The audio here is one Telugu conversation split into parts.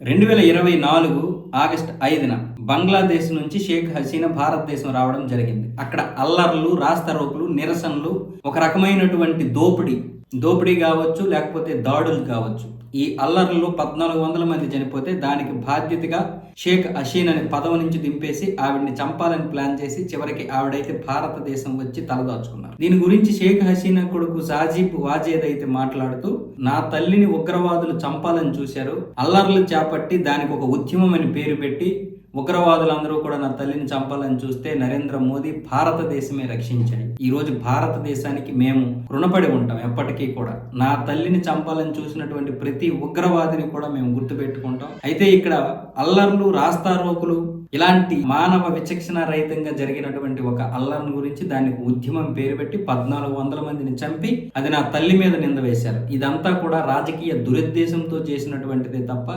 రెండు వేల ఇరవై నాలుగు ఆగస్ట్ ఐదున బంగ్లాదేశ్ నుంచి షేక్ హసీనా భారతదేశం రావడం జరిగింది. అక్కడ అల్లర్లు రాస్తారోకులు నిరసనలు ఒక రకమైనటువంటి దోపిడీ దోపిడీ కావచ్చు లేకపోతే దాడులు కావచ్చు. ఈ అల్లర్లలో పద్నాలుగు వందల మంది చనిపోతే దానికి బాధ్యతగా షేక్ అషీన్ అనే పదవి నుంచి దింపేసి ఆవిడ్ని చంపాలని ప్లాన్ చేసి చివరికి ఆవిడైతే భారతదేశం వచ్చి తలదాచుకున్నారు. దీని గురించి షేక్ హసీనా కొడుకు సాజీబ్ వాజేద్ అయితే మాట్లాడుతూ నా తల్లిని ఉగ్రవాదులు చంపాలని చూశారు అల్లర్లు చేపట్టి దానికి ఒక ఉద్యమం అని పేరు పెట్టి ఉగ్రవాదులందరూ కూడా నా తల్లిని చంపాలని చూస్తే నరేంద్ర మోదీ భారతదేశమే రక్షించాయి. ఈ రోజు భారతదేశానికి మేము రుణపడి ఉంటాం ఎప్పటికీ కూడా. నా తల్లిని చంపాలని చూసినటువంటి ప్రతి ఉగ్రవాదిని కూడా మేము గుర్తుపెట్టుకుంటాం. అయితే ఇక్కడ అల్లర్లు రాస్తారోకులు ఇలాంటి మానవ విచక్షణ రహితంగా జరిగినటువంటి ఒక అల్లర్ను గురించి దానికి ఉద్యమం పేరు పెట్టి పద్నాలుగు వందల మందిని చంపి అది నా తల్లి మీద నింద వేశారు. ఇదంతా కూడా రాజకీయ దురుద్దేశంతో చేసినటువంటిదే తప్ప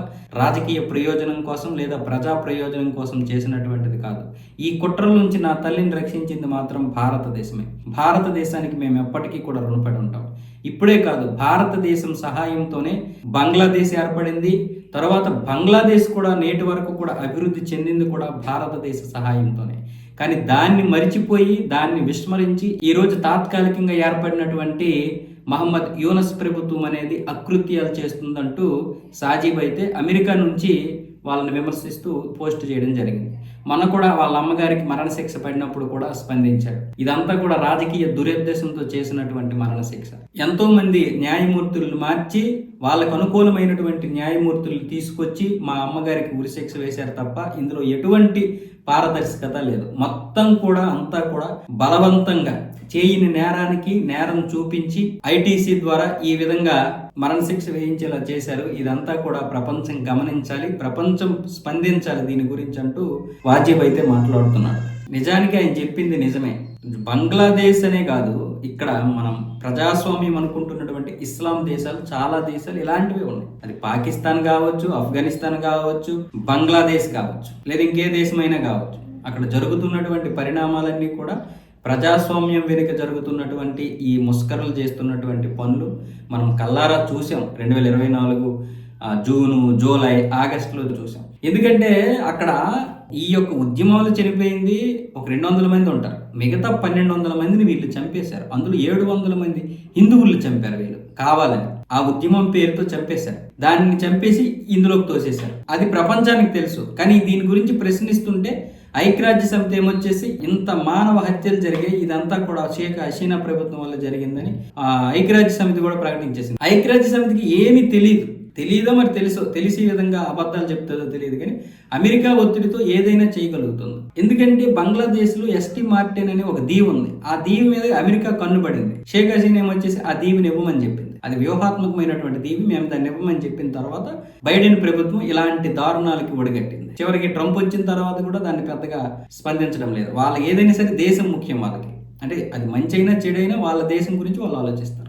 రాజకీయ ప్రయోజనం కోసం లేదా ప్రజా ప్రయోజనం కోసం చేసినటువంటిది కాదు. ఈ కుట్ర నుంచి నా తల్లిని రక్షించింది మాత్రం భారతదేశమే. భారతదేశానికి మేము ఎప్పటికీ కూడా రుణపడి ఉంటాం. ఇప్పుడే కాదు భారతదేశం సహాయంతోనే బంగ్లాదేశ్ ఏర్పడింది. తర్వాత బంగ్లాదేశ్ కూడా నేటి వరకు కూడా అభివృద్ధి చెందింది కూడా భారతదేశ సహాయంతోనే. కానీ దాన్ని మరిచిపోయి దాన్ని విస్మరించి ఈరోజు తాత్కాలికంగా ఏర్పడినటువంటి మహమ్మద్ యూనస్ ప్రభుత్వం అనేది అకృత్యాలు చేస్తుందంటూ సాజీబ్ అయితే అమెరికా నుంచి వాళ్ళని విమర్శిస్తూ పోస్ట్ చేయడం జరిగింది. మన కూడా వాళ్ళ అమ్మగారికి మరణశిక్ష పడినప్పుడు కూడా స్పందించాడు ఇదంతా కూడా రాజకీయ దురుద్దేశంతో చేసినటువంటి మరణశిక్ష. ఎంతో మంది న్యాయమూర్తులను మార్చి వాళ్ళకు అనుకూలమైనటువంటి న్యాయమూర్తులు తీసుకొచ్చి మా అమ్మగారికి ఉరిశిక్ష వేశారు తప్ప ఇందులో ఎటువంటి పారదర్శకత లేదు. మొత్తం కూడా అంతా కూడా బలవంతంగా చేయని నేరానికి నేరం చూపించి ఐటీసీ ద్వారా ఈ విధంగా మరణశిక్ష వేయించేలా చేశారు. ఇదంతా కూడా ప్రపంచం గమనించాలి ప్రపంచం స్పందించాలి దీని గురించి అంటూ వాజీబ్ అయితే మాట్లాడుతున్నాడు. నిజానికి ఆయన చెప్పింది నిజమే. బంగ్లాదేశ్ అనే కాదు ఇక్కడ మనం ప్రజాస్వామ్యం అనుకుంటున్నటువంటి ఇస్లాం దేశాలు చాలా దేశాలు ఇలాంటివి ఉన్నాయి. అది పాకిస్తాన్ కావచ్చు ఆఫ్ఘనిస్తాన్ కావచ్చు బంగ్లాదేశ్ కావచ్చు లేదా ఇంకే దేశమైనా కావచ్చు. అక్కడ జరుగుతున్నటువంటి పరిణామాలన్నీ కూడా ప్రజాస్వామ్యం వెనుక జరుగుతున్నటువంటి ఈ ముస్కరలు చేస్తున్నటువంటి పనులు మనం కల్లారా చూసాం. రెండు వేల ఇరవై నాలుగు జూను జూలై ఆగస్టులో చూసాం. ఎందుకంటే అక్కడ ఈ యొక్క ఉద్యమాలు చనిపోయింది ఒక రెండు వందల మంది ఉంటారు. మిగతా పన్నెండు వందల మందిని వీళ్ళు చంపేశారు. అందులో ఏడు వందల మంది హిందువులు చంపారు వీళ్ళు. కావాలని. ఆ ఉద్యమం పేరుతో చంపేశారు. దానిని చంపేసి ఇందులోకి తోసేశారు. అది ప్రపంచానికి తెలుసు. కానీ దీని గురించి ప్రశ్నిస్తుంటే ఐక్యరాజ్య సమితి ఏమొచ్చేసి ఇంత మానవ హత్యలు జరిగాయి. ఇదంతా కూడా షేక్ హసీనా ప్రభుత్వం వల్ల జరిగిందని ఆ ఐక్యరాజ్య సమితి కూడా ప్రకటించేసింది. ఐక్యరాజ్య సమితికి ఏమీ తెలియదు తెలియదో మరి తెలుసు తెలిసే విధంగా అబద్ధాలు చెప్తుందో తెలియదు కానీ అమెరికా ఒత్తిడితో ఏదైనా చేయగలుగుతుంది. ఎందుకంటే బంగ్లాదేశ్లో ఎస్టీ మార్టిన్ అనే ఒక దీవి ఉంది. ఆ దీవి మీద అమెరికా కన్నుపడింది షేక్ హసీనా ఏమొచ్చేసి ఆ దీవిని ఇవ్వమని చెప్పింది. అది వ్యూహాత్మకమైనటువంటి దీవి మేము దాన్ని ఇవ్వమని చెప్పిన తర్వాత బైడెన్ ప్రభుత్వం ఇలాంటి దారుణాలకి ఒడిగట్టింది. చివరికి ట్రంప్ వచ్చిన తర్వాత కూడా దాన్ని పెద్దగా స్పందించడం లేదు. వాళ్ళకి ఏదైనా సరే దేశం ముఖ్యం వాళ్ళకి. అంటే అది మంచి అయినా చెడైనా వాళ్ళ దేశం గురించి వాళ్ళు ఆలోచిస్తారు.